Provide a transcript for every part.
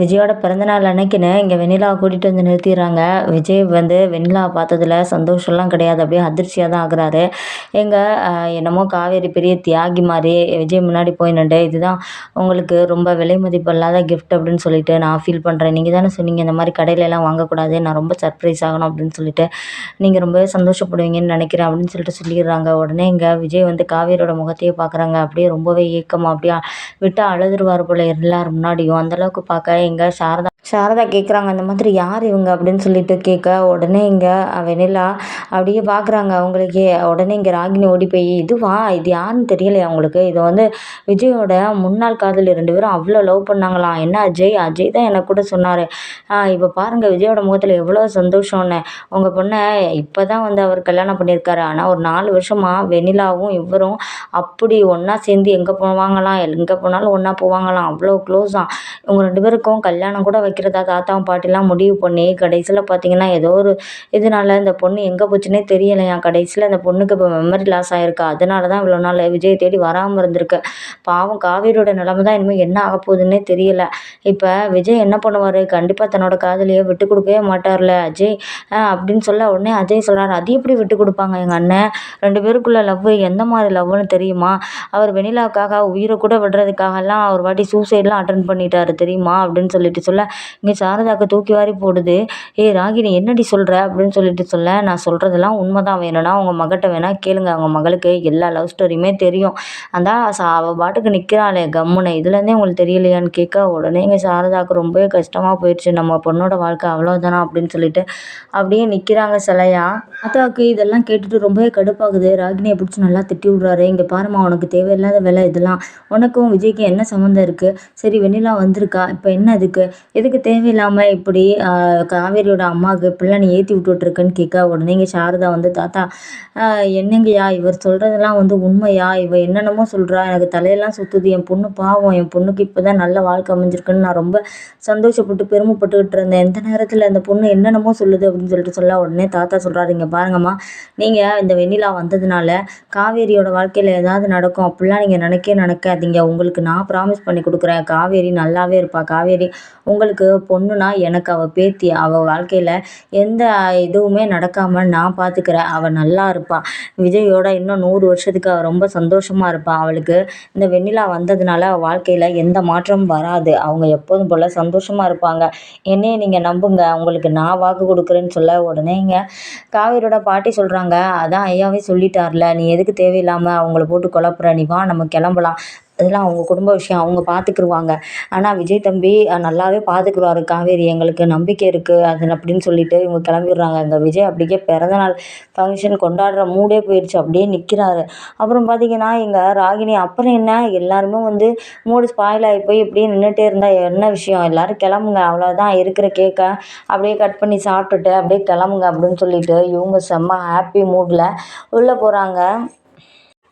விஜயோட பிறந்தநாள் அன்னைக்குன்னு இங்கே வெண்ணிலாவை கூட்டிகிட்டு வந்து நிறுத்திடுறாங்க. விஜய் வந்து வெண்ணிலாவை பார்த்ததுல சந்தோஷம்லாம் கிடையாது. அப்படியே அதிர்ச்சியாக தான் ஆகுறாரு. எங்கள் என்னமோ காவேரி பெரிய தியாகி மாதிரி விஜய் முன்னாடி போய் நின்று இதுதான் உங்களுக்கு ரொம்ப விலை மதிப்பு இல்லாத கிஃப்ட் அப்படின்னு சொல்லிட்டு நான் ஃபீல் பண்ணுறேன் நீங்கள் தானே சொன்னீங்க இந்த மாதிரி கடையிலெல்லாம் வாங்கக்கூடாது. நான் ரொம்ப சர்ப்ரைஸ் ஆகணும் அப்படின்னு சொல்லிட்டு நீங்கள் ரொம்பவே சந்தோஷப்படுவீங்கன்னு நினைக்கிறேன் அப்படின்னு சொல்லிட்டு சொல்லிடுறாங்க. உடனே இங்கே விஜய் வந்து காவேரியோட முகத்தையே பார்க்குறாங்க. அப்படியே ரொம்பவே ஏக்கமாக அப்படியே விட்டு அழுதுருவார் போல் எல்லார் முன்னாடியும். அந்தளவுக்கு பார்க்க இங்கே சாரதா சாரதா கேட்குறாங்க அந்த மாதிரி யார் இவங்க? அப்படின்னு சொல்லிட்டு கேட்க உடனே இங்கே வெண்ணிலா அப்படியே பார்க்குறாங்க அவங்களுக்கு. உடனே இங்கே ராகினி ஓடி போய் இதுவா? இது யாருன்னு தெரியலையா அவங்களுக்கு இது வந்து விஜயோட முன்னாள் காதல் ரெண்டு பேரும் அவ்வளோ லவ் பண்ணாங்களாம் என்ன அஜய்? அஜய் தான் எனக்கு கூட சொன்னார். இப்போ பாருங்கள் விஜயோட முகத்தில் எவ்வளோ சந்தோஷம்னு. உங்கள் பொண்ணை இப்போ தான் வந்து அவர் கல்யாணம் பண்ணியிருக்காரு ஆனால் ஒரு நாலு வருஷமாக வெண்ணிலாவும் இவரும் அப்படி ஒன்றா சேர்ந்து எங்கே போவாங்களாம்? எங்கே போனாலும் ஒன்றா போவாங்களாம்? அவ்வளோ க்ளோஸாக இவங்க ரெண்டு பேருக்கும் கல்யாணம் கூட வைக்கிறதா தாத்தாவும் பாட்டிலாம் முடிவு பண்ணி கடைசியில் பார்த்தீங்கன்னா ஏதோ ஒரு இதனால இந்த பொண்ணு எங்கே போச்சுன்னே தெரியலையா? கடைசியில் அந்த பொண்ணுக்கு இப்போ மெமரி லாஸ் ஆகிருக்கா அதனால தான் இவ்வளோ நாள் விஜய் தேடி வராமல் இருந்திருக்கு. பாவம் காவேரியோட நிலமை தான் இனிமேல் என்ன ஆக போகுதுன்னே தெரியல. இப்போ விஜய் என்ன பண்ணுவார்? கண்டிப்பாக தன்னோட காதலியை விட்டு கொடுக்கவே மாட்டார்ல. அஜய் அப்படின்னு சொல்ல உடனே அஜய் சொல்கிறார் அது எப்படி விட்டு கொடுப்பாங்க எங்கள் அண்ணன்? ரெண்டு பேருக்குள்ள லவ் எந்த மாதிரி லவ்னு தெரியுமா? அவர் வெண்ணிலாவுக்காக உயிரை கூட விடுறதுக்காகலாம் ஒரு வாட்டி சூசைட்லாம் அட்டன் பண்ணிட்டாரு தெரியுமா? அப்படின்னு சொல்லிட்டு சொல்ல இங்கே சாரதாக்கு தூக்கி வாரி போடுது. ஏய் ராகினி என்னடி சொல்கிற அப்படின்னு சொல்லிட்டு சொல்ல நான் சொல்கிறதெல்லாம் உண்மை தான் வேணும்னா உங்கள் மகிட்ட வேணால் கேளுங்க. அவங்க மகளுக்கு எல்லா லவ் ஸ்டோரியுமே தெரியும். அந்த சா அவள் பாட்டுக்கு நிற்கிறாளே கம்முனை இதுலேருந்தே உங்களுக்கு தெரியலையான்னு கேட்க உடனே இங்கே சாரதாவுக்கு ரொம்பவே கஷ்டமாக போயிடுச்சு நம்ம பொண்ணோட வாழ்க்கை அவ்வளோதானா அப்படின்னு சொல்லிட்டு அப்படியே நிற்கிறாங்க சிலையா. தாத்தாவுக்கு இதெல்லாம் கேட்டுட்டு ரொம்பவே கடுப்பாகுது. ராகினியை பிடிச்சி நல்லா திட்டி விட்றாரு. இங்கே பாருமா உனக்கு தேவையில்லாத வேலை இதெல்லாம். உனக்கும் விஜய்க்கு என்ன சம்மந்தம் இருக்குது சரி வெண்ணிலா வந்திருக்கா. இப்போ என்ன இதுக்கு எதுக்கு தேவையில்லாமல் இப்படி காவேரியோட அம்மாவுக்கு இப்படிலாம் நீ ஏற்றி விட்டுட்ருக்குன்னு கேட்க உடனே? இங்கே சாரதா வந்து தாத்தா என்னங்கய்யா இவர் சொல்கிறதெல்லாம் வந்து உண்மையா? இவ என்னென்னமோ சொல்கிறா எனக்கு தலையெல்லாம் சுற்றுது என் பொண்ணு பாவம். என் பொண்ணுக்கு இப்போ தான் நல்ல வாழ்க்கை அமைஞ்சிருக்குன்னு நான் ரொம்ப சந்தோஷப்பட்டு பெருமைப்பட்டுக்கிட்டு இருந்தேன். எந்த நேரத்தில் அந்த பொண்ணு என்னென்னமோ சொல்லுது அப்படின்னு சொல்லிட்டு சொல்ல உடனே தாத்தா சொல்கிறாரு இங்கே பாருங்கம்மா நீங்கள் இந்த வெண்ணிலா வந்ததுனால காவேரியோட வாழ்க்கையில் ஏதாவது நடக்கும். அப்படிலாம் நீங்கள் நினைக்கவே நினைக்காதீங்க. உங்களுக்கு நான் ப்ராமிஸ் பண்ணி கொடுக்குறேன். காவேரி நல்லாவே இருப்பா. காவேரி உங்களுக்கு பொண்ணுனா எனக்கு அவள் பேத்தி. அவள் வாழ்க்கையில் எந்த இதுவுமே நடக்காமல் நான் பார்த்துக்கிறேன் அவள் நல்லா இருப்பாள் விஜயோட இன்னும் நூறு வருஷத்துக்கு அவள் ரொம்ப சந்தோஷமாக இருப்பாள் அவளுக்கு இந்த வெண்ணிலா வந்ததுனால அவள் வாழ்க்கையில் எந்த மாற்றமும் வராது. அவங்க எப்போதும் போல் சந்தோஷமாக இருப்பாங்க. என்னையே நீங்கள் நம்புங்க. உங்களுக்கு நான் வாக்கு கொடுக்குறேன்னு சொல்ல உடனே இங்கே காவேரியோட பாட்டி சொல்கிறாங்க அதான் ஐயாவே சொல்லிட்டார்ல. நீ எதுக்கு தேவையில்லாமல் அவங்கள போட்டு குழப்புற? நீ வா நம்ம கிளம்பலாம். அதெல்லாம் அவங்க குடும்ப விஷயம் அவங்க பார்த்துக்கிருவாங்க ஆனால் விஜய் தம்பி நல்லாவே பார்த்துக்குருவாரு காவேரி எங்களுக்கு நம்பிக்கை இருக்குது அது அப்படின்னு சொல்லிட்டு இவங்க கிளம்பிடுறாங்க. இங்கே விஜய் அப்படியே பிறந்தநாள் ஃபங்க்ஷன் கொண்டாடுற மூடே போயிடுச்சு. அப்படியே நிற்கிறாரு அப்புறம் பார்த்தீங்கன்னா எங்கள் ராகினி அப்புறம் என்ன? எல்லாருமே வந்து மூடு ஸ்பாயில் ஆகி போய் இப்படியே நின்றுட்டே இருந்தால் என்ன விஷயம்? எல்லோரும் கிளம்புங்க. அவ்வளோதான் இருக்கிற கேக்கை அப்படியே கட் பண்ணி சாப்பிட்டுட்டு அப்படியே கிளம்புங்க அப்படின்னு சொல்லிட்டு இவங்க செம்ம ஹாப்பி மூடில் உள்ளே போகிறாங்க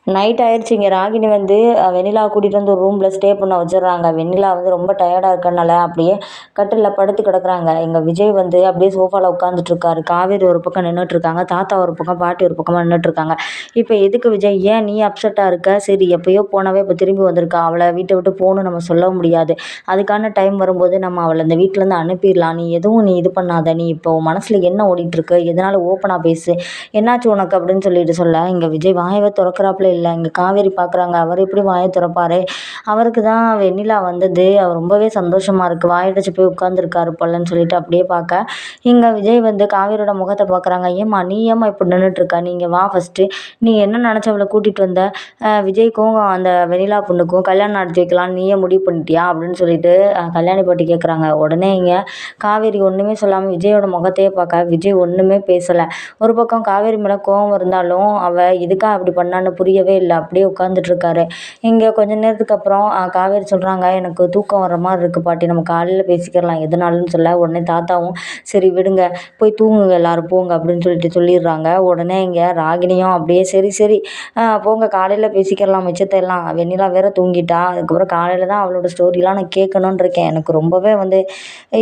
நைட் ஆயிடுச்சு இங்கே ராகினி வந்து வெண்ணிலா கூட்டிகிட்டு வந்து ஒரு ரூமில் ஸ்டே பண்ண வச்சிடுறாங்க. வெண்ணிலா வந்து ரொம்ப டயர்டாக இருக்கனால அப்படியே கட்டிலில் படுத்து கிடக்குறாங்க. எங்கள் விஜய் வந்து அப்படியே சோஃபாவில் உட்காந்துட்ருக்காரு காவேரி ஒரு பக்கம் நின்றுட்டுருக்காங்க தாத்தா ஒரு பக்கம் பாட்டி ஒரு பக்கமாக நின்றுட்டுருக்காங்க இப்போ எதுக்கு விஜய்? ஏன் நீ அப்செட்டாக இருக்க? சரி எப்போயோ போனவே இப்போ திரும்பி வந்திருக்கா. அவளை வீட்டை விட்டு போகணும் நம்ம சொல்ல முடியாது. அதுக்கான டைம் வரும்போது நம்ம அவளை இந்த வீட்டிலேருந்து அனுப்பிடலாம். நீ எதுவும் நீ இது பண்ணாத. நீ இப்போ மனசில் என்ன ஓடிட்டுருக்கு எதனால் ஓப்பனாக பேசு? என்னாச்சு உனக்கு அப்படின்னு சொல்லிட்டு சொல்ல இங்கே விஜய் வாயவை திறக்கிறாப்புல இல்லை இங்கே காவேரி பார்க்குறாங்க அவர் எப்படி வாயை திறப்பார்? அவருக்கு தான் வெண்ணிலா வந்தது. அவர் ரொம்பவே சந்தோஷமாக இருக்குது வாயடைச்சு போய் உட்காந்துருக்காரு போலன்னு சொல்லிட்டு அப்படியே பார்க்க இங்கே விஜய் வந்து காவேரியோட முகத்தை பார்க்குறாங்க ஏம்மா நீ ஏம்மா இப்படி நின்றுட்டுருக்க நீங்கள் வா ஃபஸ்ட்டு நீ என்ன நினச்ச அவளை கூட்டிகிட்டு வந்த விஜய்க்கும் அந்த வெண்ணிலா பொண்ணுக்கும் கல்யாணம் நடத்தி வைக்கலாம் நீயே முடிவு பண்ணிட்டியா? அப்படின்னு சொல்லிட்டு கல்யாணி பாட்டி கேட்குறாங்க உடனே இங்கே காவேரி ஒன்றுமே சொல்லாமல் விஜயோட முகத்தையே பார்க்க விஜய் ஒன்றுமே பேசலை. ஒரு பக்கம் காவேரி மேலே கோவம் இருந்தாலும் அவள் இதுக்காக அப்படி பண்ணான்னு புரிய எந்திரிக்கவே இல்லை. அப்படியே உட்காந்துட்ருக்காரு இங்கே கொஞ்ச நேரத்துக்கு அப்புறம் காவேரி சொல்கிறாங்க எனக்கு தூக்கம் வர மாதிரி இருக்குது பாட்டி. நம்ம காலையில் பேசிக்கிறலாம். எதுனாலும் சொல்ல. உடனே தாத்தாவும் சரி விடுங்க. போய் தூங்குங்க எல்லோரும். போங்க. அப்படின்னு சொல்லிட்டு சொல்லிடுறாங்க. உடனே இங்கே ராகினியும் அப்படியே சரி சரி. போங்க. காலையில் பேசிக்கிறலாம். மிச்சத்தை எல்லாம். வெண்ணிலா வேற தூங்கிட்டா. அதுக்கப்புறம் காலையில் தான் அவளோட ஸ்டோரிலாம் நான் கேட்கணுன்னு இருக்கேன். எனக்கு ரொம்பவே வந்து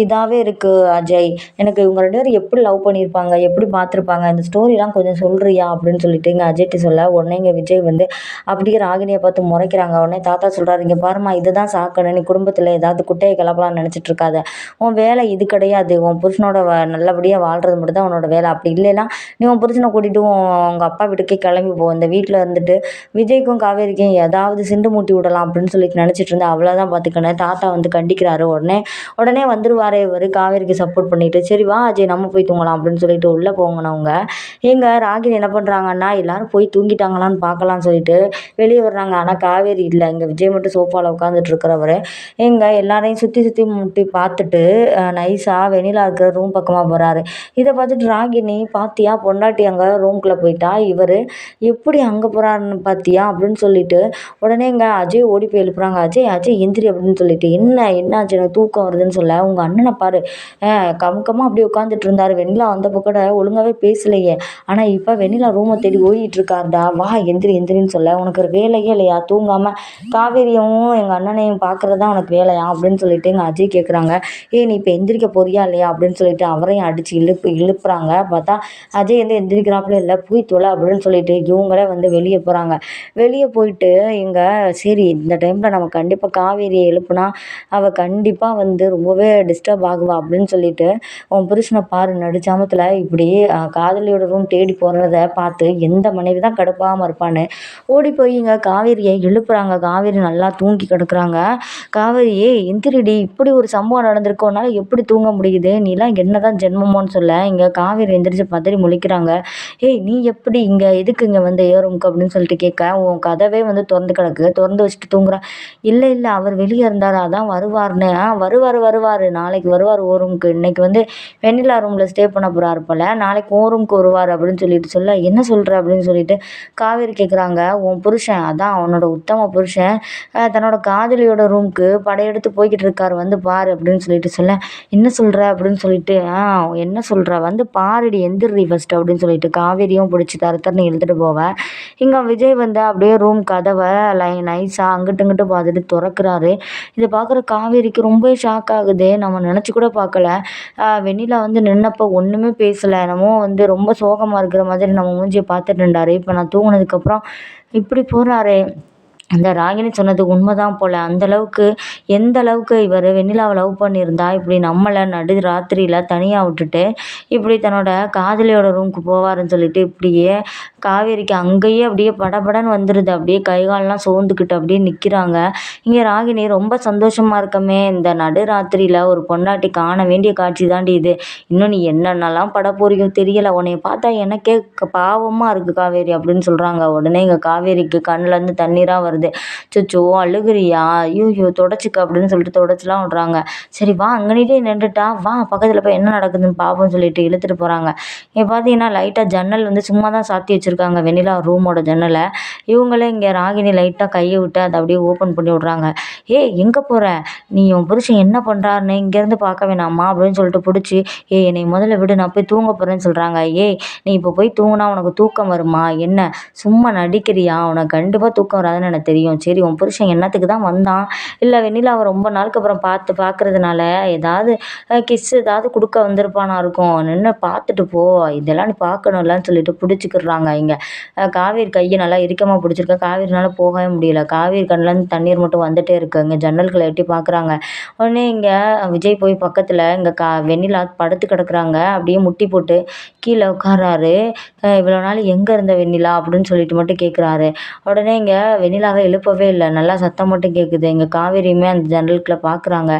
இதாகவே இருக்குது அஜய். எனக்கு இவங்க ரெண்டு பேரும் எப்படி லவ் பண்ணியிருப்பாங்க? எப்படி பார்த்துருப்பாங்க? இந்த ஸ்டோரிலாம் கொஞ்சம் சொல்கிறியா அப்படின்னு சொல்லிட்டு இங்கே அஜய்ட்டு சொல்ல. உடனே இங்கே விஜய் வந்து அப்படியே ராகினியை பார்த்து முறைக்கிறாங்க. உடனே தாத்தா சொல்கிறாரு இங்கே பாருமா இதுதான் சாக்கணும் நீ குடும்பத்தில் ஏதாவது குட்டையை கிளப்பலாம்னு நினச்சிட்டு இருக்காத உன் வேலை இது கிடையாது. உன் புருஷனோட நல்லபடியாக வாழ்கிறது மட்டும் தான் உன்னோட வேலை. அப்படி இல்லைன்னா நீ உன் புருஷனை கூட்டிகிட்டு உங்கள் அப்பா வீட்டுக்கே கிளம்பி போ. இந்த வீட்டில் இருந்துட்டு விஜய்க்கும் காவேரிக்கும் ஏதாவது சிண்டு மூட்டி விடலாம் அப்படின்னு சொல்லிட்டு நினச்சிட்டு இருந்தேன் அவ்வளோதான் பார்த்துக்கணும் தாத்தா வந்து கண்டிக்கிறாரு உடனே. உடனே வந்துருவார் இவர் காவேரிக்கு சப்போர்ட் பண்ணிட்டு. சரி வா அஜய் நம்ம போய் தூங்கலாம் அப்படின்னு சொல்லிட்டு உள்ளே போங்கனவங்க எங்கள் ராகினி என்ன பண்ணுறாங்கன்னா எல்லாரும் போய் தூங்கிட்டாங்களான்னு பார்க்கலாம் பார்க்கலான்னு சொல்லிட்டு வெளியே வர்றாங்க. ஆனால் காவேரி இல்லை. இங்கே விஜய் மட்டும் சோஃபாவில் உட்காந்துட்டு இருக்கிறவர். எங்கே எல்லாரையும் சுற்றி சுற்றி முட்டி பார்த்துட்டு நைஸாக வெண்ணிலா இருக்கிற ரூம் பக்கமாக போகிறாரு இதை பார்த்துட்டு ராகினி பார்த்தியா பொண்டாட்டி அங்கே ரூம்குள்ளே போயிட்டா? இவர் எப்படி அங்கே போகிறாருன்னு பார்த்தியா அப்படின்னு சொல்லிட்டு உடனே இங்கே அஜய் ஓடி போய் எழுப்புறாங்க. அஜய் அஜய் எந்திரி அப்படின்னு சொல்லிட்டு என்ன என்ன ஆச்சு? எனக்கு தூக்கம் வருதுன்னு சொல்ல. உங்கள் அண்ணனை பாரு. கமுக்கமாக அப்படியே உட்காந்துட்டு இருந்தார். வெண்ணிலா வந்தப்போ கூட ஒழுங்காகவே பேசலையே. ஆனால் இப்போ வெண்ணிலா ரூமை தேடி ஓடிட்டு இருக்காருடா. வா எந்திரி. எந்திரின்னு சொல்ல உனக்கு ஒரு வேலையே இல்லையா? தூங்காமல் காவேரியவும் எங்கள் அண்ணனையும் பார்க்குறது தான் உனக்கு வேலையா? அப்படின்னு சொல்லிட்டு எங்கள் அஜய் கேட்குறாங்க ஏய் நீ இப்போ எந்திரிக்க போறியா இல்லையா? அப்படின்னு சொல்லிட்டு அவரையும் அடித்து இழுப்பு இழுப்புறாங்க. பார்த்தா அஜய் வந்து எந்திரிக்கிறாப்புல இல்லை போய் தொலை அப்படின்னு சொல்லிட்டு இவங்களே வந்து வெளியே போகிறாங்க வெளியே போயிட்டு இங்கே சரி இந்த டைமில் நம்ம கண்டிப்பாக காவேரியை எழுப்புனா அவள் கண்டிப்பாக வந்து ரொம்பவே டிஸ்டர்ப் ஆகுவா? அப்படின்னு சொல்லிட்டு உன் புருஷனை பாரு நடுச்சாமத்தில் இப்படி காதலியோட ரூம் தேடி போகிறத பார்த்து எந்த மனைவி தான் கடுப்பாகாமல் இருப்பான்னு ஓடி போய் இங்கே காவேரியை எழுப்புறாங்க. காவேரி நல்லா தூங்கி கிடக்குறாங்க. காவேரி எந்திரிடி இப்படி ஒரு சம்பவம் நடந்திருக்கோனால எப்படி தூங்க முடியுது? நீலாம் என்ன தான் ஜென்மமோன்னு சொல்ல. இங்கே காவேரி எந்திரிச்சு பதறி முழிக்கிறாங்க. ஏய் நீ எப்படி இங்கே எதுக்கு இங்கே வந்து ஏ அப்படின்னு சொல்லிட்டு கேட்க உன் கதவே வந்து திறந்து கிடக்கு. திறந்து வச்சுட்டு தூங்குறா. இல்லை இல்லை அவர் வெளியே இருந்தார். அதான் வருவார்னு ஆ வருவார் வருவார். நாளைக்கு வருவார் ஓ ரூமுக்கு இன்னைக்கு வந்து வெண்ணிலா ரூமில் ஸ்டே பண்ண போகிறாரு போல். நாளைக்கு ஓ ரூமுக்கு வருவார். அப்படின்னு சொல்லிட்டு சொல்ல என்ன சொல்கிற அப்படின்னு சொல்லிட்டு காவேரி கேட்குறாங்க உன் புருஷன் அதான் அவனோட உத்தம புருஷன். தன்னோட காதலியோட ரூமுக்கு படையெடுத்து போய்கிட்டு இருக்காரு வந்து பாரு அப்படின்னு சொல்லிட்டு சொல்ல என்ன சொல்கிற அப்படின்னு சொல்லிட்டு ஆ என்ன சொல்கிற வந்து பாருடி எந்திரி ஃபஸ்ட்டு அப்படின்னு சொல்லிட்டு காவேரியும் பிடிச்சி தர தரன்னு இழுத்துட்டு போவேன் இங்கே விஜய் வந்து அப்படியே ரூம் கதவை லை நைஸாக அங்கிட்டு இங்கிட்டு பார்த்துட்டு திறக்கிறாரு. இதை பார்க்குற காவேரிக்கு ரொம்ப ஷாக் ஆகுது. நம்ம நினச்சி கூட பார்க்கல. வெண்ணிலா வந்து நின்னப்போ ஒன்றுமே பேசலை. என்னமோ வந்து ரொம்ப சோகமாக இருக்கிற மாதிரி நம்ம மூஞ்சியை பார்த்துட்டு இருந்தார் இப்போ நான் தூங்கினதுக்கப்புறம் இப்படி போகிறாரே அந்த ராகினி சொன்னது உண்மைதான் போல். அந்தளவுக்கு எந்த அளவுக்கு இவர் வெண்ணிலாவை லவ் பண்ணியிருந்தா இப்படி நம்மளை நடு ராத்திரியில் தனியாக விட்டுட்டு இப்படி தன்னோட காதலியோட ரூமுக்கு போவாருன்னு சொல்லிட்டு இப்படியே காவேரிக்கு அங்கேயே அப்படியே படபடன்னு வந்துடுது அப்படியே கைகாலெலாம் சோர்ந்துக்கிட்டு அப்படியே நிற்கிறாங்க இங்கே ராகினி ரொம்ப சந்தோஷமாக இருக்கமே இந்த நடு ராத்திரியில் ஒரு பொண்டாட்டி காண வேண்டிய காட்சி தாண்டி இது. இன்னும் நீ என்னென்னலாம் பட போறியோ தெரியலை. உன்னைய பார்த்தா எனக்கே பாவமாக இருக்குது காவேரி அப்படின்னு சொல்கிறாங்க உடனே இங்கே காவேரிக்கு கண்ணிலேருந்து தண்ணீராக வருது. வருது சொச்சோ அழுகுறியா? ஐயோ தொடச்சிக்க அப்படின்னு சொல்லிட்டு தொடச்சிலாம் விட்றாங்க. சரி வா அங்கனிட்டே நின்றுட்டா வா பக்கத்தில் போய் என்ன நடக்குதுன்னு பார்ப்போம்னு சொல்லிட்டு இழுத்துட்டு போகிறாங்க இங்கே பார்த்தீங்கன்னா லைட்டாக ஜன்னல் வந்து சும்மா தான் சாத்தி வச்சுருக்காங்க வெண்ணிலா ரூமோட ஜன்னலை. இவங்களே இங்கே ராகினி லைட்டாக கையை விட்டு அதை அப்படியே ஓப்பன் பண்ணி விட்றாங்க. ஏ எங்கே போகிற நீ உன் புருஷன் என்ன பண்ணுறாருன்னு இங்கேருந்து பார்க்க வேணாமா? அப்படின்னு சொல்லிட்டு பிடிச்சி ஏ என்னை முதல்ல விடு நான் போய் தூங்க போகிறேன்னு சொல்கிறாங்க ஏய் நீ இப்போ போய் தூங்கினா உனக்கு தூக்கம் வருமா? என்ன? சும்மா நடிக்கிறியா? உனக்கு கண்டிப்பாக தூக்கம் வராதுன்னு எனக்கு தெரியும். சரி உன் புருஷன் என்னத்துக்கு தான் வந்தான்? இல்லை வெண்ணிலாவை ரொம்ப நாளுக்கு அப்புறம் பார்த்து பார்க்குறதுனால ஏதாவது கிஸ் ஏதாவது கொடுக்க வந்திருப்பானா இருக்கும். நின்று பார்த்துட்டு போ. இதெல்லாம் நீ பார்க்கணும்லன்னு சொல்லிட்டு பிடிச்சிக்கிடுறாங்க இங்கே காவேரி கையை நல்லா இறுக்கமாக பிடிச்சிருக்கா. காவேரினால போகவே முடியல. காவேரி கண்ணிலேருந்து தண்ணீர் மட்டும் வந்துட்டே இருக்கு. இங்கே ஜன்னல்களை எட்டி பார்க்குறாங்க. உடனே இங்கே விஜய் போய் பக்கத்தில் இங்கே கா வெண்ணிலா படுத்து கிடக்குறாங்க. அப்படியே முட்டி போட்டு கீழே உட்காராரு இவ்வளோ நாள் எங்கே இருந்த வெண்ணிலா? அப்படின்னு சொல்லிட்டு மட்டும் கேட்குறாரு உடனே இங்கே வெண்ணிலாவை எழுப்பவே இல்லை. நல்லா சத்தம் மட்டும் கேட்குது எங்கள் காவேரியுமே அந்த ஜன்னலுக்குள்ள பார்க்குறாங்க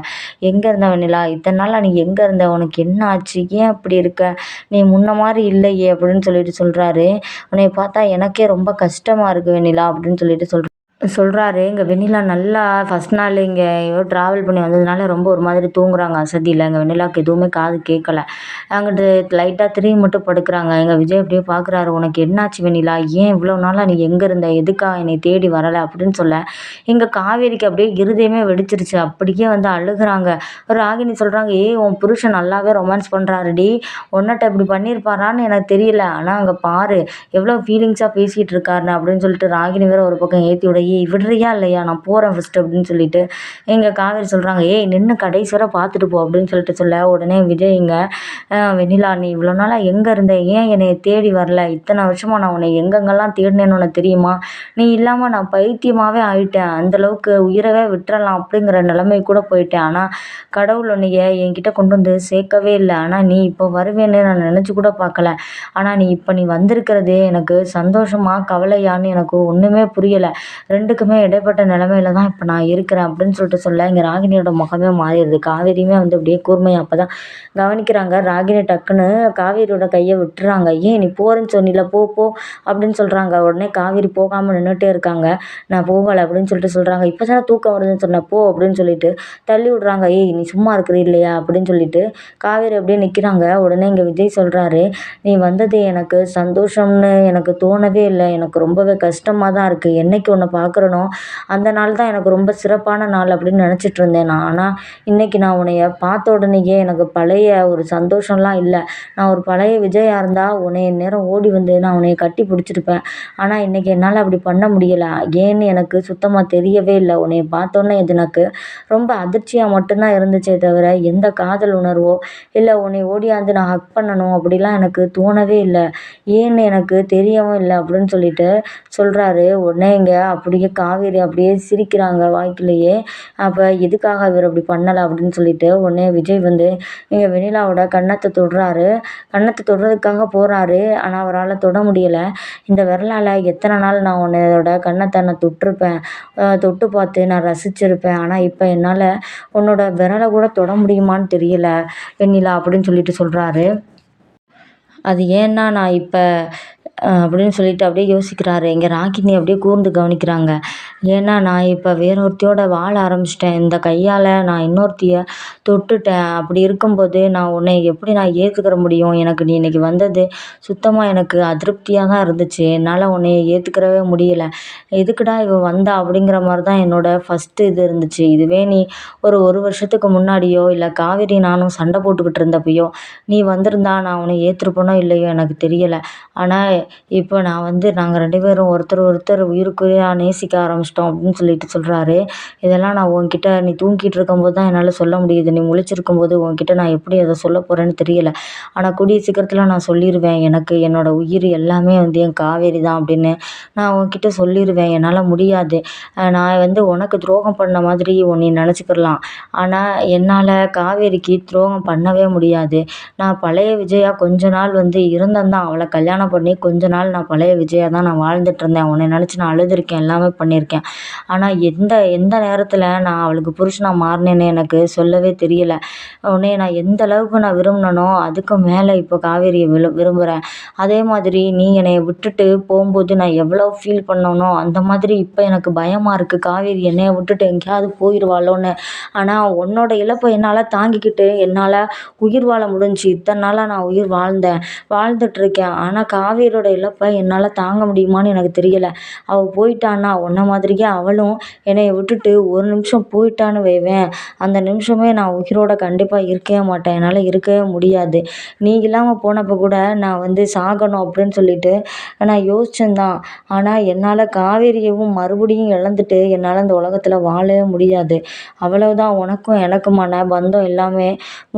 எங்கே இருந்த வெண்ணிலா? இத்தனை நாளாக நீ எங்கே இருந்த? உனக்கு என்ன ஆச்சு? ஏன் அப்படி இருக்க? நீ முன்ன மாதிரி இல்லையே அப்படின்னு சொல்லிட்டு சொல்கிறாரு உன்னை பார்த்தா எனக்கே ரொம்ப கஷ்டமாக இருக்குது வெண்ணிலா அப்படின்னு சொல்லிட்டு சொல்கிறேன் சொல்கிறாரு இங்கே வெண்ணிலா நல்லா ஃபஸ்ட் நாள் இங்கே ஏதோ ட்ராவல் பண்ணி வந்ததுனால ரொம்ப ஒரு மாதிரி தூங்குறாங்க அசதியில். எங்கள் வெண்ணிலாவுக்கு எதுவுமே காது கேட்கல. அங்கிட்டு லைட்டாக திரும்பி மட்டும் படுக்கிறாங்க. எங்கள் விஜய் அப்படியே பார்க்குறாரு உனக்கு என்னாச்சு வெண்ணிலா? ஏன் இவ்வளோ நாளாக நீ எங்கே இருந்த? எதுக்காக என்னை தேடி வரலை? அப்படின்னு சொல்ல இங்கே காவேரிக்கு அப்படியே இருதயமே வெடிச்சிருச்சு. அப்படியே வந்து அழுகுறாங்க. ராகினி சொல்கிறாங்க ஏய் உன் புருஷன் நல்லாவே ரொமான்ஸ் பண்ணுறாருடி ஒன்னட்ட இப்படி பண்ணியிருப்பாரான்னு எனக்கு தெரியல. ஆனால் அங்கே பாரு எவ்வளோ ஃபீலிங்ஸாக பேசிகிட்டு இருக்காருன்னு அப்படின்னு சொல்லிட்டு ராகினி வேற ஒரு பக்கம் ஏற்றி விட ஏய் விடுறியா இல்லையா? நான் போகிறேன் ஃபஸ்ட்டு அப்படின்னு சொல்லிட்டு எங்கள் காவேரி சொல்கிறாங்க ஏய் நின்று கடைசி வரை பார்த்துட்டு போ அப்படின்னு சொல்லிட்டு சொல்ல உடனே விஜய் இங்கே வெண்ணிலா நீ இவ்வளோ நாளாக எங்கே இருந்த? ஏன் என்னை தேடி வரல? இத்தனை வருஷமாக நான் உன்னை எங்கெங்கெல்லாம் தேடினேன்னு உனக்கு தெரியுமா? நீ இல்லாமல் நான் பைத்தியமாகவே ஆயிட்டேன். அந்தளவுக்கு உயிரவே விட்டுறலாம் அப்படிங்கிற நிலைமை கூட போயிட்டேன். ஆனால் கடவுள் உன்னைய என்கிட்ட கொண்டு வந்து சேர்க்கவே இல்லை. ஆனால் நீ இப்போ வருவேன்னு நான் நினச்சி கூட பார்க்கல. ஆனால் நீ இப்போ நீ வந்திருக்கிறது எனக்கு சந்தோஷமா கவலையான்னு எனக்கு ஒன்றுமே புரியலை. ரெண்டுக்குமே இடைப்பட்ட நிலமையில தான் இப்போ நான் இருக்கிறேன் அப்படின்னு சொல்லிட்டு சொல்ல இங்கே ராகினியோட முகமே மாறிடுது. காவேரியுமே வந்து அப்படியே கூர்மையாக அப்போ தான் கவனிக்கிறாங்க. ராகினி டக்குன்னு காவேரியோட கையை விட்டுறாங்க. ஏன் நீ போகிறேன்னு சொன்னில போ போ அப்படின்னு சொல்கிறாங்க உடனே காவேரி போகாமல் நின்றுட்டே இருக்காங்க. நான் போகலை அப்படின்னு சொல்லிட்டு சொல்கிறாங்க இப்போ தானே தூக்கம் வருதுன்னு சொன்னேன் போ அப்படின்னு சொல்லிட்டு தள்ளி விட்றாங்க. ஏய் நீ சும்மா இருக்கிற இல்லையா அப்படின்னு சொல்லிட்டு காவேரி அப்படியே நிற்கிறாங்க உடனே இங்கே விஜய் சொல்கிறாரு நீ வந்தது எனக்கு சந்தோஷம்னு எனக்கு தோணவே இல்லை. எனக்கு ரொம்பவே கஷ்டமாக தான் இருக்குது என்னைக்கு உன்னை பார்க்குறனோ அந்த நாள் தான் எனக்கு ரொம்ப சிறப்பான நாள் அப்படின்னு நினச்சிட்டு இருந்தேன் நான். ஆனால் இன்றைக்கி நான் உன்னைய பார்த்த உடனேயே எனக்கு பழைய ஒரு சந்தோஷம்லாம் இல்லை. நான் ஒரு பழைய விஜயாக இருந்தால் உன்னைய நேரம் ஓடி வந்து நான் உன்னைய கட்டி பிடிச்சிருப்பேன். ஆனால் இன்றைக்கி என்னால் அப்படி பண்ண முடியலை. ஏன்னு எனக்கு சுத்தமாக தெரியவே இல்லை. உன்னைய பார்த்தோன்னே இது எனக்கு ரொம்ப அதிர்ச்சியாக மட்டும்தான் இருந்துச்சே தவிர எந்த காதல் உணர்வோ இல்லை உன்னை ஓடியாந்து நான் ஹக் பண்ணணும் அப்படிலாம் எனக்கு தோணவே இல்லை. ஏன்னு எனக்கு தெரியவும் இல்லை அப்படின்னு சொல்லிட்டு சொல்கிறாரு உடனே இங்கே அப்படி அப்படியே காவேரி அப்படியே சிரிக்கிறாங்க வாய்க்குள்ளேயே அப்போ எதுக்காக இவர் அப்படி பண்ணலை அப்படின்னு சொல்லிட்டு உடனே விஜய் வந்து இங்கே வெண்ணிலாவோட கன்னத்தை தொடுறாரு. கன்னத்தை தொடுறதுக்காக போகிறாரு ஆனால் அவரால் தொட முடியலை. இந்த விரலால் எத்தனை நாள் நான் உன்னோட கன்னத்தை நான் தொட்டிருப்பேன். தொட்டு பார்த்து நான் ரசிச்சிருப்பேன். ஆனால் இப்போ என்னால் உன்னோட விரலை கூட தொட முடியுமான்னு தெரியல வெண்ணிலா அப்படின்னு சொல்லிட்டு சொல்கிறாரு அது ஏன்னா நான் இப்போ அப்படின்னு சொல்லிட்டு அப்படியே யோசிக்கிறாரு. இங்கே ராகினி அப்படியே கூர்ந்து கவனிக்கிறாங்க. ஏன்னா நான் இப்போ வேறொருத்தியோட வாழ ஆரம்பிச்சிட்டேன். இந்த கையால் நான் இன்னொருத்தியை தொட்டுட்டேன். அப்படி இருக்கும்போது நான் உன்னை எப்படி நான் ஏற்றுக்கிற முடியும்? எனக்கு நீ இன்னைக்கு வந்தது சுத்தமாக எனக்கு அதிருப்தியாக தான் இருந்துச்சு. என்னால் உன்னைய ஏற்றுக்கிறவே முடியல. எதுக்குடா இவள் வந்தா அப்படிங்கிற மாதிரி தான் என்னோட ஃபஸ்ட்டு இது இருந்துச்சு. இதுவே நீ ஒரு ஒரு வருஷத்துக்கு முன்னாடியோ இல்லை காவேரி நானும் சண்டை போட்டுக்கிட்டு இருந்தப்பையோ நீ வந்திருந்தா நான் உன்னை ஏற்றுருப்பனோ இல்லையோ எனக்கு தெரியலை. ஆனால் இப்போ நான் வந்து நாங்கள் ரெண்டு பேரும் ஒருத்தர் ஒருத்தர் உயிருக்குயிராக நேசிக்க ஆரம்பிச்சிட்டோம் அப்படின்னு சொல்லிட்டு சொல்கிறாரு இதெல்லாம் நான் உன்கிட்ட நீ தூங்கிட்டு இருக்கும்போது தான் என்னால் சொல்ல முடியுது. நீ முழிச்சிருக்கும்போது உன்கிட்ட நான் எப்படி அதை சொல்ல போகிறேன்னு தெரியல. ஆனால் கூடிய சீக்கிரத்தில் நான் சொல்லிடுவேன் எனக்கு என்னோடய உயிர் எல்லாமே வந்து என் காவேரி தான் அப்படின்னு நான் உன்கிட்ட சொல்லிடுவேன் என்னால் முடியாது. நான் வந்து உனக்கு துரோகம் பண்ண மாதிரி உன்னை நினச்சிக்கிடலாம் ஆனால் என்னால் காவேரிக்கு துரோகம் பண்ணவே முடியாது. நான் பழைய விஜயா கொஞ்ச நாள் வந்து இருந்தேன் தான். அவளை கல்யாணம் பண்ணி கொஞ்ச கொஞ்ச நாள் நான் பழைய விஜயா தான் நான் வாழ்ந்துட்டுருந்தேன் உன்னை நினச்சி நான் அழுதுருக்கேன் எல்லாமே பண்ணியிருக்கேன் ஆனால் எந்த எந்த நேரத்தில் நான் அவளுக்கு புருஷனாக மாறினேன்னு எனக்கு சொல்லவே தெரியல. உன்னைய நான் எந்த அளவுக்கு நான் விரும்பினனோ அதுக்கு மேலே இப்போ காவேரியை விரு விரும்புகிறேன் அதே மாதிரி நீ என்னை விட்டுட்டு போகும்போது நான் எவ்வளோ ஃபீல் பண்ணனோ அந்த மாதிரி இப்போ எனக்கு பயமாக இருக்குது காவேரி என்னைய விட்டுட்டு எங்கேயாவது போயிடுவாளோன்னு ஆனால் உன்னோட இழப்பை என்னால் தாங்கிக்கிட்டு என்னால் உயிர் வாழ முடிஞ்சுச்சு இத்தனை நாளாக நான் உயிர் வாழ்ந்தேன் வாழ்ந்துட்டுருக்கேன் ஆனால் காவேரியோட இல்லைப்பா என்னால் தாங்க முடியுமான்னு எனக்கு தெரியலை. அவள் போயிட்டான்னா உன்ன மாதிரியே அவளும் என்னைய விட்டுட்டு ஒரு நிமிஷம் போயிட்டான்னு வைவேன் அந்த நிமிஷமே நான் உயிரோட கண்டிப்பாக இருக்கவே மாட்டேன். என்னால் இருக்கவே முடியாது. நீ இல்லாமல் போனப்போ கூட நான் வந்து சாகணும் அப்படின்னு சொல்லிட்டு நான் யோசிச்சேன் தான் ஆனால் என்னால் காவேரியவும் மறுபடியும் இழந்துட்டு என்னால் இந்த உலகத்தில் வாழவே முடியாது. அவ்வளவுதான் உனக்கும் எனக்குமான பந்தம் எல்லாமே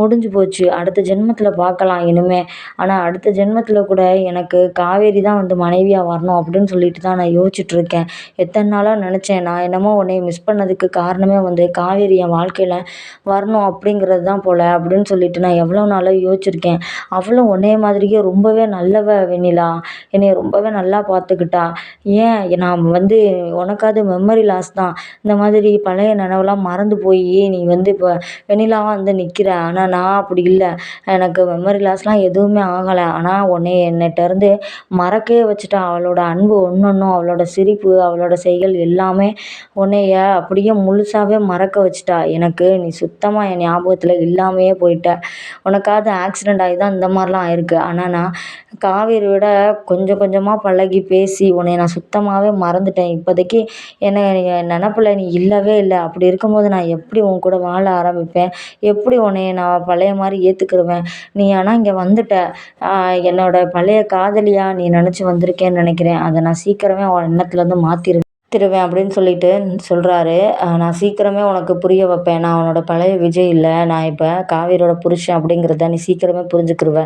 முடிஞ்சு போச்சு. அடுத்த ஜென்மத்தில் பார்க்கலாம் இனிமே. ஆனால் அடுத்த ஜென்மத்தில் கூட எனக்கு காவி காவேரி தான் வந்து மனைவியாக வரணும் அப்படின்னு சொல்லிட்டு தான் நான் யோசிச்சுட்ருக்கேன். எத்தனை நாளாக நினச்சேன் நான் என்னமோ உன்னை மிஸ் பண்ணதுக்கு காரணமே வந்து காவேரி என் வாழ்க்கையில் வரணும் அப்படிங்கிறது தான் போல் அப்படின்னு சொல்லிட்டு நான் எவ்வளோ நாளாக யோசிச்சிருக்கேன். அவளும் உன்னைய மாதிரியே ரொம்பவே நல்லவ வெண்ணிலா. என்னைய ரொம்பவே நல்லா பார்த்துக்கிட்டா ஏன்? நான் வந்து உனக்காவது மெமரி லாஸ் தான். இந்த மாதிரி பழைய நினைவெல்லாம் மறந்து போய் நீ வந்து இப்போ வெண்ணிலாவாக வந்து நிற்கிற ஆனால் நான் அப்படி இல்லை. எனக்கு மெமரி லாஸ்லாம் எதுவுமே ஆகலை. ஆனால் உன்னைய என்னிட்டேருந்து மறக்கவே வச்சுட்டா. அவளோட அன்பு ஒன்னொன்றும் அவளோட சிரிப்பு அவளோட செய்கள் எல்லாமே உன்னைய அப்படியே முழுசாவே மறக்க வச்சுட்டா. எனக்கு நீ சுத்தமாக என் ஞாபகத்தில் இல்லாமையே போயிட்ட. உனக்காவது ஆக்சிடெண்ட் ஆகி தான் இந்த மாதிரிலாம் ஆயிருக்கு. ஆனால் நான் காவேரியோட கொஞ்சம் கொஞ்சமாக பழகி பேசி உன்னை நான் சுத்தமாகவே மறந்துட்டேன். இப்போதைக்கு என்னை நினப்பில் நீ இல்லவே இல்லை. அப்படி இருக்கும்போது நான் எப்படி உன் கூட வாழ ஆரம்பிப்பேன்? எப்படி உன்னை நான் பழைய மாதிரி ஏற்றுக்கிருவேன் நீ ஆனால் இங்கே வந்துட்ட. என்னோட பழைய காதலியாக நீ நினச்சி வந்திருக்கேன்னு நினைக்கிறேன். அதை நான் சீக்கிரமே உன் எண்ணத்துலேருந்து மாற்றிருவேன் திருவேன் அப்படின்னு சொல்லிட்டு சொல்கிறாரு நான் சீக்கிரமே உனக்கு புரிய வைப்பேன். நான் உன்னோட பழைய விஜய் இல்லை. நான் இப்போ காவேரியோட புருஷன் அப்படிங்கிறத நீ சீக்கிரமே புரிஞ்சுக்கிருவ.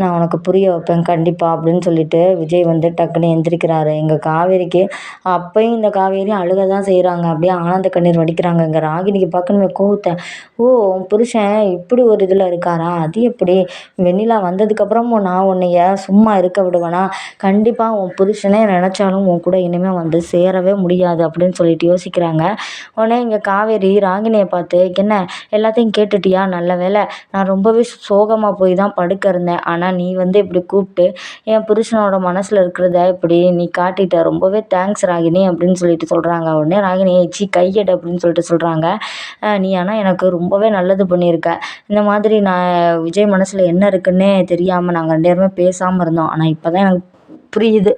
நான் உனக்கு புரிய வைப்பேன் கண்டிப்பாக அப்படின்னு சொல்லிட்டு விஜய் வந்து டக்குன்னு எந்திரிக்கிறாரு. எங்கள் காவேரிக்கு அப்பயும் இந்த காவேரி அழுக தான் செய்கிறாங்க அப்படியே ஆனந்த கண்ணீர் வடிக்கிறாங்க. இங்கே ராகினிக்கு பார்க்கணுமே கோவத்தை. ஓ உன் புருஷன் இப்படி ஒரு இதில் இருக்காரா? அது எப்படி? வெண்ணிலா வந்ததுக்கப்புறமும் நான் உன்னைய சும்மா இருக்க விடுவேனா? கண்டிப்பாக உன் புருஷனே நினச்சாலும் உன் கூட இனிமேல் வந்து சேரவே முடியாது அப்படின்னு சொல்லிட்டு யோசிக்கிறாங்க. உடனே இங்கே காவேரி ராகினியை பார்த்து என்ன எல்லாத்தையும் கேட்டுட்டியா? நல்ல வேலை நான் ரொம்பவே சோகமாக போய் தான் படுக்க இருந்தேன். ஆனால் நீ வந்து இப்படி கூப்பிட்டு என் புருஷனோட மனசில் இருக்கிறத இப்படி நீ காட்டிட்ட. ரொம்பவே தேங்க்ஸ் ராகினி அப்படின்னு சொல்லிட்டு சொல்கிறாங்க உடனே ராகினி ஏச்சி கையெடு அப்படின்னு சொல்லிட்டு சொல்கிறாங்க நீ ஆனால் எனக்கு ரொம்பவே நல்லது பண்ணியிருக்க. இந்த மாதிரி நான் விஜய் மனசில் என்ன இருக்குன்னே தெரியாமல் நாங்கள் ரெண்டு பேருமே பேசாமல் இருந்தோம். ஆனால் இப்போ தான் எனக்கு புரியுது.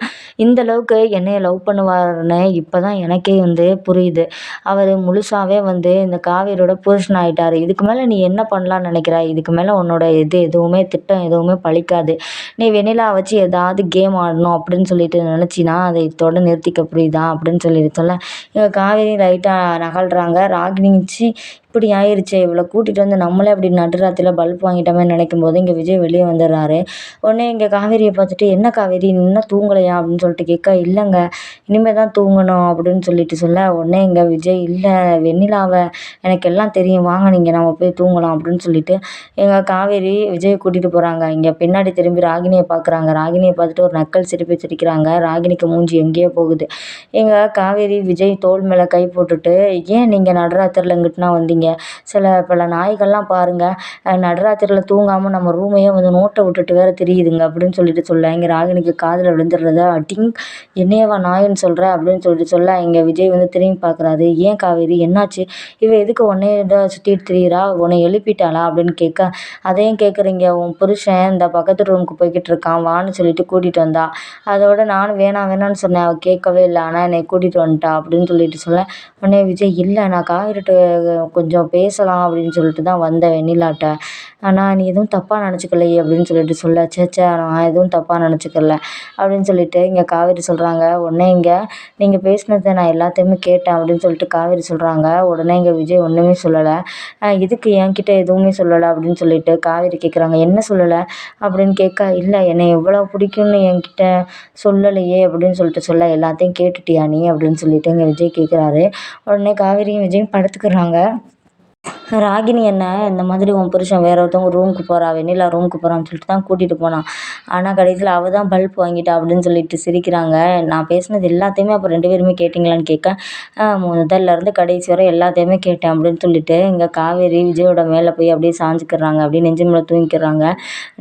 இந்த அளவுக்கு என்னைய லவ் பண்ணுவாருன்னு இப்போ தான் எனக்கே வந்து புரியுது. அவர் முழுசாவே வந்து இந்த காவேரியோட புருஷன் ஆகிட்டாரு இதுக்கு மேலே நீ என்ன பண்ணலான்னு நினைக்கிற இதுக்கு மேலே உன்னோட இது எதுவுமே திட்டம் எதுவுமே பழிக்காது. நீ வெண்ணிலா வச்சு ஏதாவது கேம் ஆடணும் அப்படின்னு சொல்லிட்டு நினச்சினா அதை இதோட நிறுத்திக்க புரியுதா அப்படின்னு சொல்லிட்டு சொல்ல காவேரி லைட்டாக நகல்றாங்க. ராகினிச்சு இப்படி ஆயிடுச்சே இவளை கூட்டிகிட்டு வந்து நம்மளே அப்படி நடுராத்திரியில் பல்ப் வாங்கிட்டோமே நினைக்கும் போது இங்கே விஜய் வெளியே வந்துடுறாரு. உடனே இங்கே காவேரியை பார்த்துட்டு என்ன காவேரி இன்னும் தூங்கலையா? அப்படின்னு சொல்லிட்டு கேட்க இல்லைங்க இனிமேல் தான் தூங்கணும் அப்படின்னு சொல்லிட்டு சொல்ல உடனே இங்கே விஜய் இல்லை வெண்ணிலாவை எனக்கு எல்லாம் தெரியும் வாங்க நீங்கள் நம்ம போய் தூங்கலாம் அப்படின்னு சொல்லிட்டு எங்கள் காவேரி விஜய் கூட்டிகிட்டு போகிறாங்க இங்கே பின்னாடி திரும்பி ராகினியை பார்க்குறாங்க. ராகினியை பார்த்துட்டு ஒரு நக்கல் சிரிப்பு சிரிக்கிறாங்க. ராகினிக்கு மூஞ்சி எங்கேயோ போகுது. எங்கள் காவேரி விஜய் தோல் மேலே கை போட்டுட்டு ஏன் நீங்கள் நடராத்திரில் இங்கிட்டுனா வந்தீங்க? சில பல நாய்கள்லாம் பாருங்கள் நடுராத்திரியில் தூங்காமல் நம்ம ரூமையே வந்து நோட்டை விட்டுட்டு வேறு தெரியுதுங்க அப்படின்னு சொல்லிட்டு சொல்ல இங்கே ராகினிக்கு காதில் விழுந்துடுறதா அட்டிங் என்னையவா நாயின்னு சொல்கிற அப்படின்னு சொல்லிட்டு சொல்ல இங்கே விஜய் வந்து திரும்பி பார்க்குறாரு ஏன் காவேரி என்னாச்சு? இவன் எதுக்கு உன்னே சுற்றிட்டு திரியிறா? உன்னை எழுப்பிட்டாளா? அப்படின்னு கேட்க அதையும் கேட்குறீங்க உன் புருஷன் இந்த பக்கத்து ரூமுக்கு போய்கிட்டு இருக்கான் வான்னு சொல்லிட்டு கூட்டிகிட்டு வந்தா. அதோட நானும் வேணாம் வேணான்னு சொன்னேன். அவள் கேட்கவே இல்லை. ஆனால் என்னை கூட்டிகிட்டு வந்துட்டா அப்படின்னு சொல்லிட்டு சொல்ல உடனே விஜய் இல்லை நான் காவேரிட்ட கொஞ்சம் கொஞ்சம் பேசலாம் அப்படின்னு சொல்லிட்டு தான் வந்தேன் வெண்ணிலாட்ட. ஆனால் நீ எதுவும் தப்பாக நினச்சிக்கலையே அப்படின்னு சொல்லிட்டு சொல்ல சேச்சே நான் எதுவும் தப்பாக நினச்சிக்கல அப்படின்னு சொல்லிட்டு இங்கே காவேரி சொல்கிறாங்க உடனே இங்கே நீங்கள் பேசினதை நான் எல்லாத்தையுமே கேட்டேன் அப்படின்னு சொல்லிட்டு காவேரி சொல்கிறாங்க உடனே இங்கே விஜய் ஒன்றுமே சொல்லலை. இதுக்கு என்கிட்ட எதுவுமே சொல்லலை அப்படின்னு சொல்லிட்டு காவேரி கேட்குறாங்க என்ன சொல்லலை அப்படின்னு கேட்க இல்லை என்னை எவ்வளோ பிடிக்கும்னு என்கிட்ட சொல்லலையே அப்படின்னு சொல்லிட்டு சொல்ல எல்லாத்தையும் கேட்டுட்டியா நீ அப்படின்னு சொல்லிட்டு இங்கே விஜய் கேட்குறாரு உடனே காவேரியும் விஜயும் படுத்துக்கிறாங்க. ராகினி என்ன இந்த மாதிரி உன் புருஷன் வேற ஒருத்தவங்க ரூமுக்கு போகிறா வெண்ணிலா ரூமுக்கு போகிறான்னு சொல்லிட்டு தான் கூட்டிகிட்டு போனான் ஆனால் கடைசியில் அவள் தான் பல்ப் வாங்கிட்டா அப்படின்னு சொல்லிட்டு சிரிக்கிறாங்க. நான் பேசினது எல்லாத்தையுமே அப்போ ரெண்டு பேருமே கேட்டிங்களான்னு கேட்க முதல்லேருந்து கடைசி வரை எல்லாத்தையுமே கேட்டேன் அப்படின்னு சொல்லிட்டு இங்கே காவேரி விஜயோட மேலே போய் அப்படியே சாஞ்சிக்கிறாங்க. அப்படியே நெஞ்சு மேலே தூங்கிக்கிறாங்க.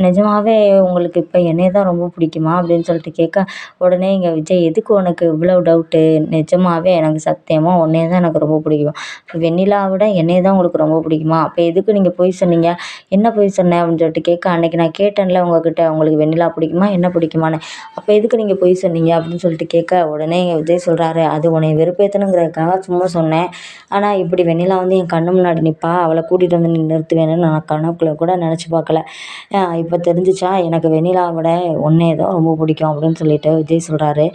நிஜமாவே உங்களுக்கு இப்போ என்னைய தான் ரொம்ப பிடிக்குமா? அப்படின்னு சொல்லிட்டு கேட்க உடனே இங்கே விஜய் எதுக்கு உனக்கு இவ்வளோ டவுட்டு நிஜமாவே எனக்கு சத்தியமாக உன்னைய தான் எனக்கு ரொம்ப பிடிக்கும். இப்போ வெண்ணிலாவை விட என்னைய தான் உங்களுக்கு ரொம்ப பிடிக்குமா? அப்போ எதுக்கு நீங்கள் பொய் சொன்னீங்க? என்ன பொய் சொன்னேன் அப்படின்னு சொல்லிட்டு கேட்க அன்றைக்கி நான் கேட்டேன்ல உங்ககிட்ட உங்களுக்கு வெண்ணிலா பிடிக்குமா? என்ன பிடிக்குமான்னு? அப்போ எதுக்கு நீங்கள் பொய் சொன்னீங்க? அப்படின்னு சொல்லிட்டு கேட்க உடனே விஜய் சொல்கிறாரு அது உன்னை வெறுப்பேற்றணுங்கிறதுக்காக சும்மா சொன்னேன். ஆனால் இப்படி வெண்ணிலா வந்து என் கண்ணு முன்னாடி நிற்பா அவளை கூட்டிகிட்டு வந்து நீ நிறுத்துவேன்னு நான் கனவுக்குள்ள கூட நினச்சி பார்க்கல. இப்போ தெரிஞ்சிச்சா? எனக்கு வெண்ணிலாவோட ஒன்றே தான் ரொம்ப பிடிக்கும் அப்படின்னு சொல்லிட்டு விஜய் சொல்கிறாரு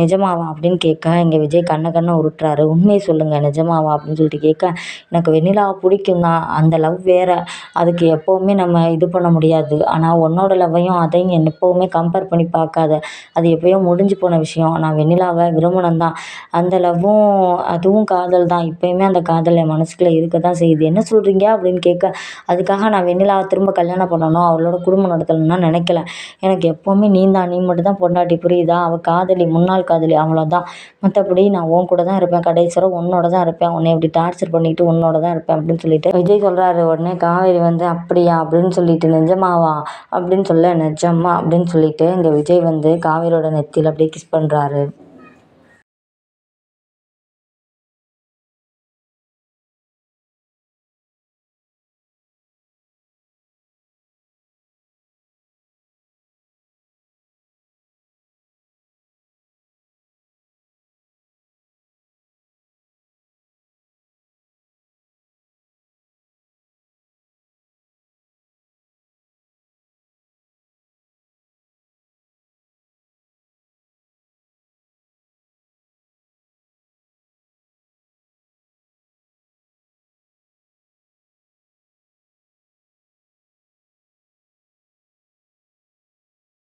நிஜமாவா? அப்படின்னு கேட்க இங்கே விஜய் கண்ணை கண்ணை உருட்டுறாரு. உண்மையை சொல்லுங்கள் நிஜமாவா? அப்படின்னு சொல்லிட்டு கேட்க எனக்கு வெண்ணிலாவை பிடிக்கும் தான் அந்த லவ் வேறு. அதுக்கு எப்போவுமே நம்ம இது பண்ண முடியாது. ஆனால் உன்னோட லவ்வையும் அதையும் எப்போவுமே கம்பேர் பண்ணி பார்க்காத. அது எப்போயோ முடிஞ்சு போன விஷயம். நான் வெண்ணிலாவை விரும்பினேன் தான் அந்த லவ்வும் அதுவும் காதல் தான். இப்போயுமே அந்த காதல் என் மனசுக்குள்ளே இருக்க தான் செய்யுது. என்ன சொல்கிறீங்க அப்படின்னு கேட்க அதுக்காக நான் வெண்ணிலாவை திரும்ப கல்யாணம் பண்ணணும் அவளோட குடும்பம் நடத்தணும்னா நினைக்கல. எனக்கு எப்போவுமே நீ தான் நீ மட்டும் தான் பொண்டாட்டி புரியுதா? அவள் காதலி முன்னாள் காதலி அவ்வளோதான் மற்றபடி நான் உன் கூட தான் இருப்பேன். கடைசி உன்னோட தான் இருப்பேன். உன்னை இப்படி டார்ச்சர் பண்ணிட்டு உன்னோட தான் இருப்பேன். அப்படின்னு அப்படின்னு சொல்லிட்டு. விஜய் சொல்கிறாரு உடனே காவேரி வந்து அப்படியா அப்படின்னு சொல்லிட்டு நிஜமாவா? அப்படின்னு சொல்ல நிஜமா அப்படின்னு சொல்லிட்டு இங்கே விஜய் வந்து காவேரியோட நெத்தியில் அப்படியே கிஸ் பண்ணுறாரு